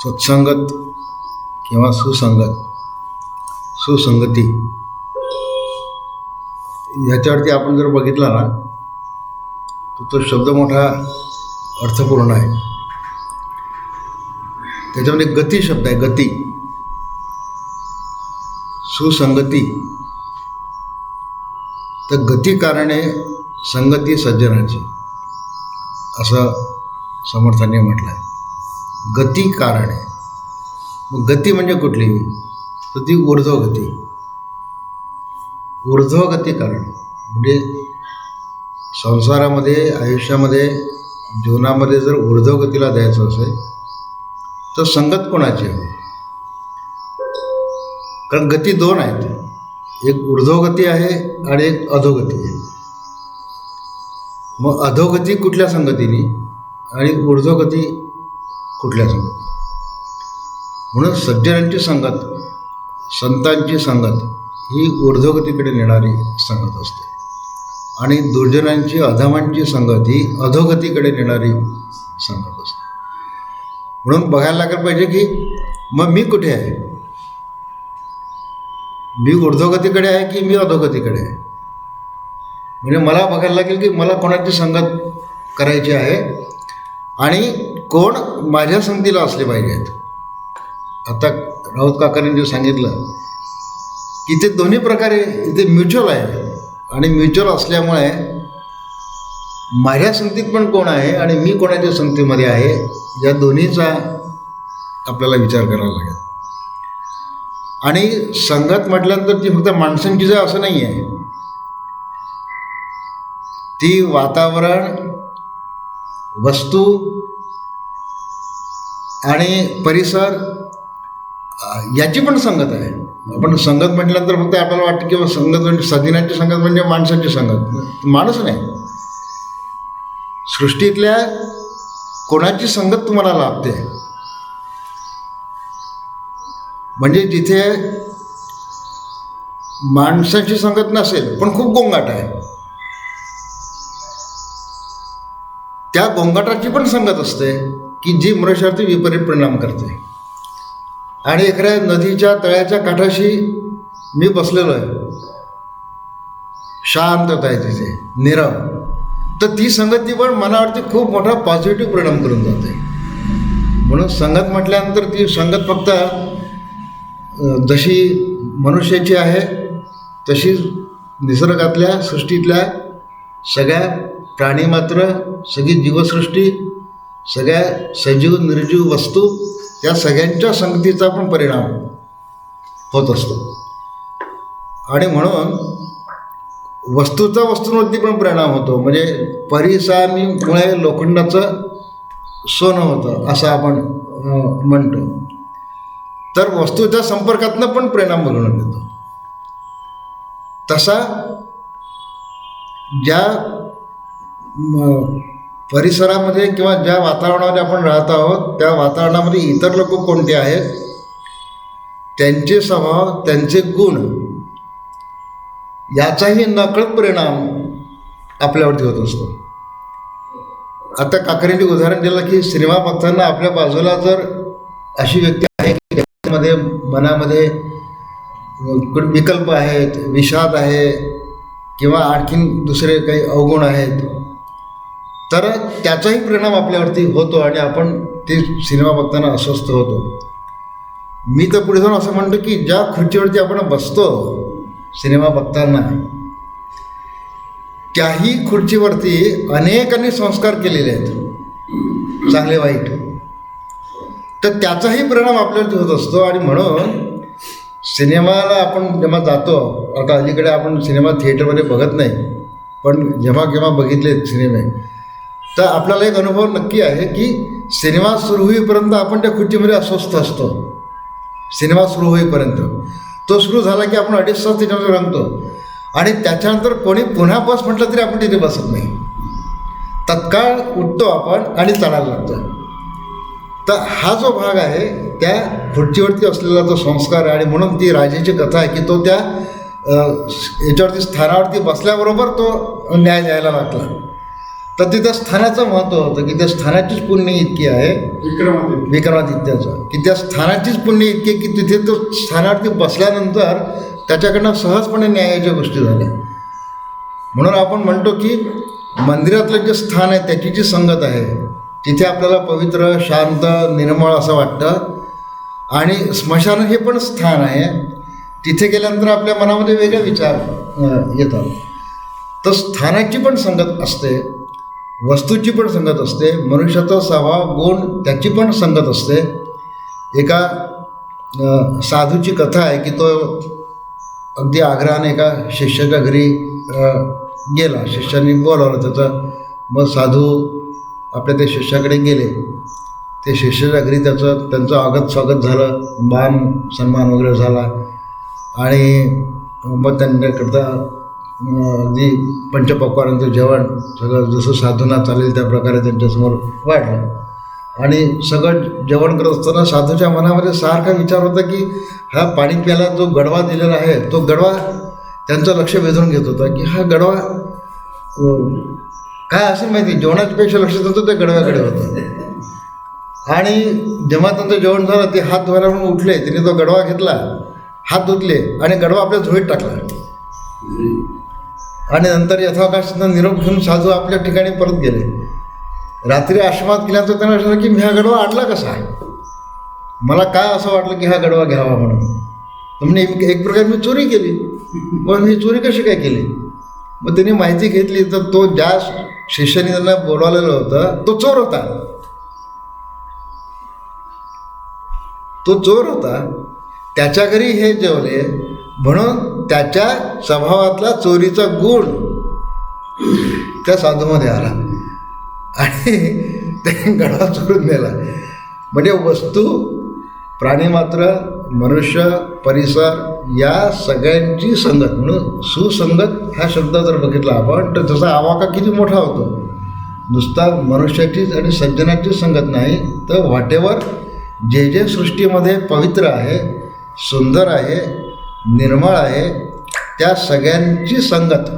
सत्संगत किंवा सुसंगत सुसंगती. याच्यावरती आपण जर बघितला ना तर तो शब्द मोठा अर्थपूर्ण आहे. त्याच्यामध्ये गती शब्द आहे गती. सुसंगती. तर गती कारणे संगती सज्जनाची असं समर्थांनी म्हटलं आहे गती कारण. आहे मग गती म्हणजे कुठली? तर ती ऊर्ध्वगती. ऊर्ध्वगती कारण. म्हणजे संसारामध्ये आयुष्यामध्ये जीवनामध्ये जर ऊर्ध्वगतीला द्यायचं असेल तर संगत कोणाची आहे कारण गती दोन आहेत. एक ऊर्ध्वगती आहे आणि एक अधोगती आहे. मग अधोगती कुठल्या संगतीने आणि ऊर्ध्वगती कुठल्या म्हणून सज्जनांची संगत संतांची संगत ही ऊर्ध्वगतीकडे नेणारी संगत असते. आणि दुर्जनांची अधमांची संगत ही अधोगतीकडे नेणारी संगत असते. म्हणून बघायला लागलं पाहिजे की मग मी कुठे आहे? मी ऊर्ध्वगतीकडे आहे की मी अधोगतीकडे आहे? म्हणजे मला बघायला लागेल की मला कोणाची संगत करायची आहे? आणि कोण माझ्या संगतीला असले पाहिजेत आता राऊत काकांनी जे सांगितलं की ते दोन्ही प्रकारे इथे म्युच्युअल आहे. आणि म्युच्युअल असल्यामुळे माझ्या संगतीत पण कोण आहे आणि मी कोणाच्या संगतीमध्ये आहे या दोन्हीचा आपल्याला विचार करावा लागेल. आणि संगत म्हटल्यानंतर ती फक्त माणसांची जर असं नाही आहे ती वातावरण वस्तू आणि परिसर याची पण संगत आहे. आपण संगत म्हटल्यानंतर फक्त आपल्याला वाटतं की संगत म्हणजे सदिनांची संगत म्हणजे माणसाची संगत. माणूस नाही. सृष्टीतल्या कोणाची संगत तुम्हाला लाभते? म्हणजे जिथे माणसाची संगत नसेल पण खूप गोंगाट आहे. त्या गोंगाटाची पण संगत असते की जी मनुष्यावरती विपरीत परिणाम करते. आणि एखाद्या नदीच्या तळ्याच्या काठाशी मी बसलेलो आहे. शांतता आहे तिथे निरव. तर ती संगती पण मनावरती खूप मोठा पॉझिटिव्ह परिणाम करून जाते. म्हणून संगत म्हटल्यानंतर ती संगत फक्त जशी मनुष्याची आहे तशीच निसर्गातल्या सृष्टीतल्या सगळ्या प्राणीमात्र सगळी जीवसृष्टी सगळ्या सजीव निर्जीव वस्तू या सगळ्यांच्या संगतीचा पण परिणाम होत असतो. आणि म्हणून वस्तूचा वस्तूंवरती पण परिणाम होतो. म्हणजे परिसामीमुळे लोखंडाचं सोनं होतं असं आपण म्हणतो. तर वस्तूच्या संपर्कातनं पण परिणाम बघण्यात येतो तसा ज्या परिसरामध्ये किंवा ज्या वातावरणामध्ये आपण राहत आहोत त्या वातावरणामध्ये इतर लोक कोणते आहेत? त्यांचे स्वभाव त्यांचे गुण याचाही नकळत परिणाम आपल्यावरती होत असतो. आता काकरेंनी उदाहरण दिलं की सिनेमा बघताना आपल्या बाजूला जर अशी व्यक्ती आहे की त्याच्यामध्ये मनामध्ये विकल्प आहेत विषाद आहे किंवा आणखीन दुसरे काही अवगुण आहेत तर त्याचाही परिणाम आपल्यावरती होतो आणि आपण ते सिनेमा बघताना अस्वस्थ होतो. मी तर पुढे जाऊन असं म्हणतो की ज्या खुर्चीवरती आपण बसतो सिनेमा बघताना त्याही खुर्चीवरती अनेकांनी संस्कार केलेले आहेत. चांगले वाईट. तर त्याचाही परिणाम आपल्यावरती होत असतो आणि म्हणून सिनेमाला आपण जेव्हा जातो आता अलीकडे आपण सिनेमा थिएटरमध्ये बघत नाही पण जेव्हा केव्हा बघितले सिनेमे तर आपल्याला एक अनुभव नक्की आहे की सिनेमा सुरू होईपर्यंत आपण त्या खुर्चीमध्ये अस्वस्थ असतो. सिनेमा सुरू होईपर्यंत. तो सुरू झाला की आपण अडीच तास त्याच्यामध्ये रंगतो. आणि त्याच्यानंतर कोणी पुन्हा बस म्हटलं तरी आपण तिथे बसत नाही. तत्काळ उठतो आपण आणि चालायला लागतो. तर हा जो भाग आहे त्या खुर्चीवरती असलेला जो संस्कार आहे आणि म्हणून ती राजेची कथा आहे की तो त्या याच्यावरती स्थानावरती बसल्याबरोबर तो न्याय द्यायला लागला. तर तिथं स्थानाचं महत्त्व होतं की त्या स्थानाचीच पुण्य इतकी आहे. विक्रमादित्य. विक्रमादित्याचं. की त्या स्थानाचीच पुण्य इतकी की तिथे तो स्थानावरती बसल्यानंतर त्याच्याकडनं सहजपणे न्यायाच्या गोष्टी झाल्या. म्हणून आपण म्हणतो की मंदिरातलं जे स्थान आहे त्याची जी संगत आहे तिथे आपल्याला पवित्र शांत निर्मळ असं वाटतं. आणि स्मशान हे पण स्थान आहे. तिथे गेल्यानंतर आपल्या मनामध्ये वेगळे विचार येतात. तर स्थानाची पण संगत असते. वस्तूची पण संगत असते मनुष्याचा स्वभाव गुण त्याची पण संगत असते. एका साधूची कथा आहे की तो अगदी आग्रहाने एका शिष्याच्या घरी गेला. शिष्याने बोलावलं त्याचं मग साधू आपल्या त्या शिष्याकडे गेले. ते शिष्याच्या घरी त्याचं त्यांचं आगत स्वागत झालं मान सन्मान वगैरे झाला. आणि मग त्यांच्याकरता अगदी पंचपक्वारांचं जेवण सगळं जसं साधना चालेल त्या प्रकारे त्यांच्यासमोर वाढलं. आणि सगळं जेवण करत असताना साधूच्या मनामध्ये सारखा विचार होता की हा पाणी प्यायला जो गडवा दिलेला आहे तो गडवा त्यांचं लक्ष वेधून घेत होता की हा गडवा काय असेल माहिती? जेवणापेक्षा लक्ष त्यांचं त्या गडव्याकडे होतं. आणि जेव्हा त्यांचं जेवण झालं ते हात धुवायला म्हणून उठले तिने तो गडवा घेतला हात धुतले आणि गडवा आपल्या झोळीत टाकला. आणि नंतर यथावकाश निरोप घेऊन साधू आपल्या ठिकाणी परत गेले. रात्री आश्रमात गेल्यानंतर त्यांना असं की मी हा गडवा आणला कसा मला काय असं वाटलं की हा गडवा घ्यावा म्हणून. म्हणजे एक एक प्रकारे मी चोरी केली. पण मी चोरी कशी काय केली? मग त्यांनी माहिती घेतली तर तो ज्या शिष्याने त्यांना बोलवलेलं होतं तो चोर होता. तो चोर होता. त्याच्या घरी हे जेवले. म्हणून त्याच्या स्वभावातला चोरीचा गुण त्या साधूमध्ये आला. आणि ते गडा चोरून नेला. म्हणजे वस्तू प्राणीमात्र मनुष्य परिसर या सगळ्यांची संगत. म्हणून सुसंगत हा शब्द जर बघितला आपण तर त्याचा आवाका किती मोठा होतो. नुसता मनुष्याचीच आणि सज्जनाची संगत नाही तर वाटेवर जे जे सृष्टीमध्ये पवित्र आहे सुंदर आहे निर्मळ आहे त्या सगळ्यांची संगत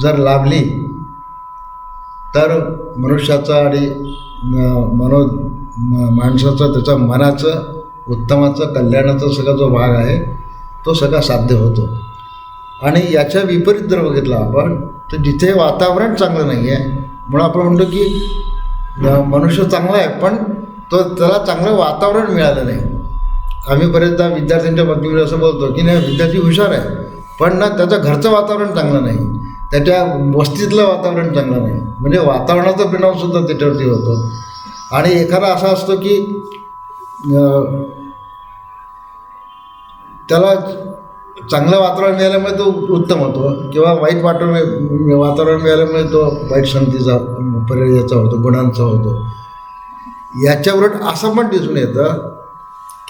जर लाभली तर मनुष्याचं आणि मनो म- माणसाचं त्याचं मनाचं उत्तमाचं कल्याणाचा सगळा जो भाग आहे तो सगळा साध्य होतो. आणि याच्या विपरीत जर बघितलं आपण तर जिथे वातावरण चांगलं नाही आहे म्हणून आपण म्हणतो की मनुष्य चांगला आहे पण तो त्याला चांगलं वातावरण मिळालं नाही. आम्ही बरेचदा विद्यार्थ्यांच्या बातमीमध्ये असं बोलतो की नाही विद्यार्थी हुशार आहे पण ना त्याचं घरचं वातावरण चांगलं नाही. त्याच्या वस्तीतलं वातावरण चांगलं नाही. म्हणजे वातावरणाचा परिणामसुद्धा त्याच्यावरती होतो. आणि एखादा असा असतो की त्याला चांगलं वातावरण मिळाल्यामुळे तो उत्तम होतो किंवा वाईट वातावरण वातावरण मिळाल्यामुळे तो वाईट संगतीचा पर्याय याचा होतो गुणांचा होतो. याच्या उलट असं पण दिसून येतं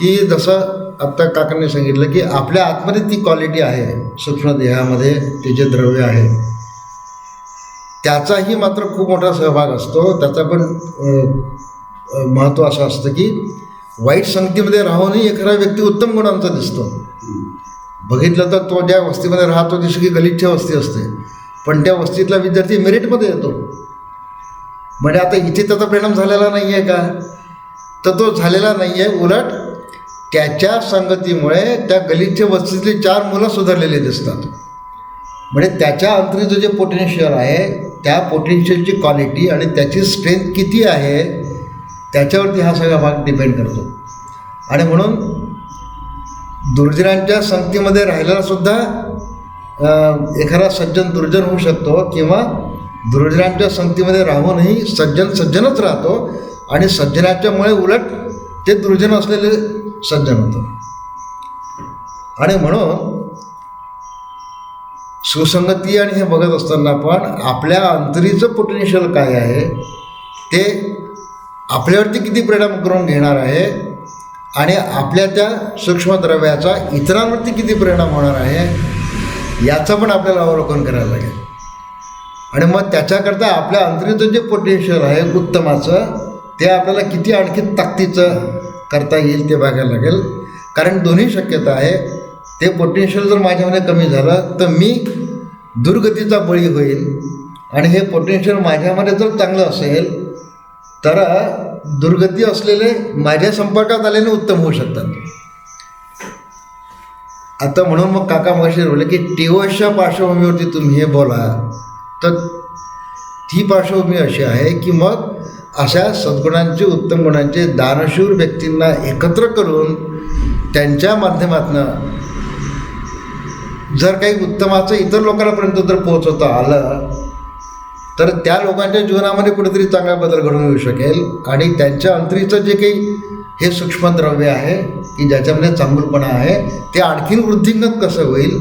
की जसं आत्ता काकांनी सांगितलं की आपल्या आतमध्ये ती क्वालिटी आहे सूक्ष्म देहामध्ये ते जे द्रव्य आहे त्याचाही मात्र खूप मोठा सहभाग असतो. त्याचा पण महत्त्व असं असतं की वाईट संगतीमध्ये राहूनही एखादा व्यक्ती उत्तम गुणांचा दिसतो. बघितलं तर तो ज्या वस्तीमध्ये राहतो ती सगळी गलिच्छ वस्ती असते. पण त्या वस्तीतला विद्यार्थी मेरिटमध्ये येतो. म्हणजे आता इथे त्याचा परिणाम झालेला नाही आहे का? तर तो झालेला नाही आहे उलट त्याच्या संगतीमुळे त्या गलिच्छ वस्तीतली चार मुलं सुधारलेली दिसतात. म्हणजे त्याच्या अंतरीचं जे पोटेन्शियल आहे त्या पोटेन्शियलची क्वालिटी आणि त्याची स्ट्रेंथ किती आहे त्याच्यावरती हा सगळा भाग डिपेंड करतो. आणि म्हणून दुर्जनांच्या संगतीमध्ये राहिलेलासुद्धा एखादा सज्जन दुर्जन होऊ शकतो किंवा दुर्जनांच्या संगतीमध्ये राहूनही सज्जन सज्जनच राहतो आणि सज्जनाच्यामुळे उलट ते दुर्जन असलेले सज्जन होतं. आणि म्हणून सुसंगती आणि हे बघत असताना पण आपल्या अंतरीचं पोटेन्शियल काय आहे ते आपल्यावरती किती परिणाम करून घेणार आहे आणि आपल्या त्या सूक्ष्मद्रव्याचा इतरांवरती किती परिणाम होणार आहे याचं पण आपल्याला अवलोकन करायला लागेल. आणि मग त्याच्याकरता आपल्या अंतरीचं जे पोटेन्शियल आहे उत्तमाचं ते आपल्याला किती आणखी ताकदीचं करता येईल ते बघायला लागेल. कारण दोन्ही शक्यता आहे. ते पोटेन्शियल जर माझ्यामध्ये कमी झालं तर मी दुर्गतीचा बळी होईल. आणि हे पोटेन्शियल माझ्यामध्ये जर चांगलं असेल तर दुर्गती असलेले माझ्या संपर्कात आलेले उत्तम होऊ शकतात. आता म्हणून मग काका मगाशी बोलले की टीओएसच्या पार्श्वभूमीवरती तुम्ही हे बोला तर ती पार्श्वभूमी अशी आहे की मग अशा सद्गुणांचे उत्तम गुणांचे दानशूर व्यक्तींना एकत्र करून त्यांच्या माध्यमातनं जर काही उत्तमाचं इतर लोकांपर्यंत जर पोहोचवता आलं तर त्या लोकांच्या जीवनामध्ये कुठेतरी चांगला बदल घडून येऊ शकेल. आणि त्यांच्या अंतरीचं जे काही हे सूक्ष्म द्रव्य आहे की ज्याच्यामध्ये चांगलपणा आहे ते आणखीन वृद्धिंगत कसं होईल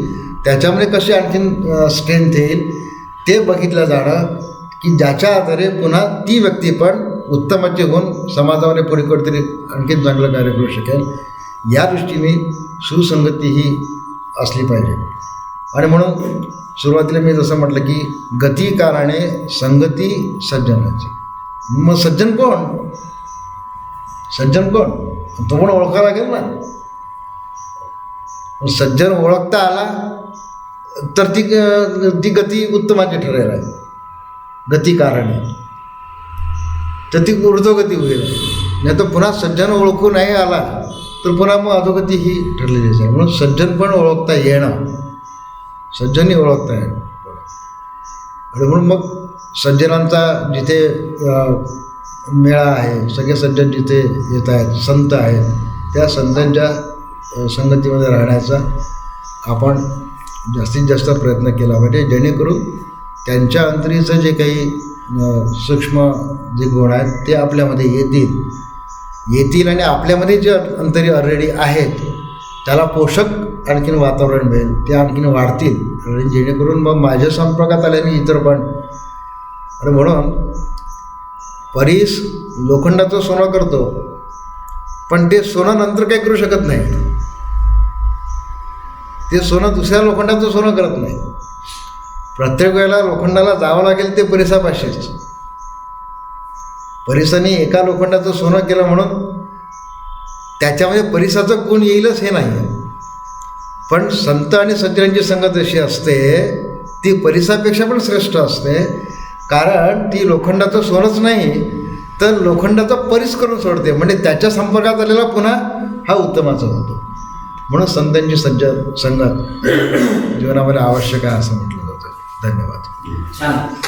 त्याच्यामध्ये कसे आणखीन स्ट्रेंथ येईल ते बघितलं जाणं की ज्याच्या आधारे पुन्हा ती व्यक्ती पण उत्तमाचे होऊन समाजामध्ये पुढे कुठेतरी आणखीन चांगलं कार्य करू शकेल. या दृष्टीने सुसंगती ही असली पाहिजे. आणि म्हणून सुरुवातीला मी जसं म्हटलं की गती कारणे संगती सज्जनाची. मग सज्जन कोण? सज्जन कोण? तो पण ओळखावा लागेल ना. सज्जन ओळखता आला तर ती ती गती उत्तमाची ठरेल. आहे गती कारणे तर ती ऊर्ध्वगती होईल नाही तर पुन्हा सज्जन ओळखू नाही आला तर पुन्हा मग अधोगती ही ठरलेलीच आहे. म्हणून सज्जन पण ओळखता येणं सज्जनही ओळखता येणं आणि म्हणून मग सज्जनांचा जिथे मेळा आहे सगळे सज्जन जिथे येत आहेत संत आहेत त्या संतांच्या संगतीमध्ये राहण्याचा आपण जास्तीत जास्त प्रयत्न केला पाहिजे. जेणेकरून त्यांच्या अंतरीचं जे काही सूक्ष्म जे गुण आहेत ते आपल्यामध्ये येतील. येतील आणि आपल्यामध्ये जे अंतरी ऑलरेडी आहेत त्याला पोषक आणखीन वातावरण मिळेल. ते आणखीन वाढतील. आणि जेणेकरून मग माझ्या संपर्कात आल्याने इतर पण. आणि म्हणून परीस लोखंडाचं सोनं करतो पण ते सोनं नंतर काही करू शकत नाही. ते सोनं दुसऱ्या लोखंडाचं सोनं करत नाही. प्रत्येक वेळेला लोखंडाला जावं लागेल ते परिसापाशीच परिसाने एका लोखंडाचं सोनं केलं म्हणून त्याच्यामध्ये परिसाचं गुण येईलच हे नाही. पण संत आणि सज्जनांची संगत अशी असते ती परिसापेक्षा पण श्रेष्ठ असते. कारण ती लोखंडाचं सोनच नाही तर लोखंडाचा परिस करून सोडते. म्हणजे त्याच्या संपर्कात आलेला पुन्हा हा उत्तमाचा होतो. म्हणून संतांची सज्ज संगत जीवनामध्ये आवश्यक आहे असं म्हटलं. धन्यवाद. छान.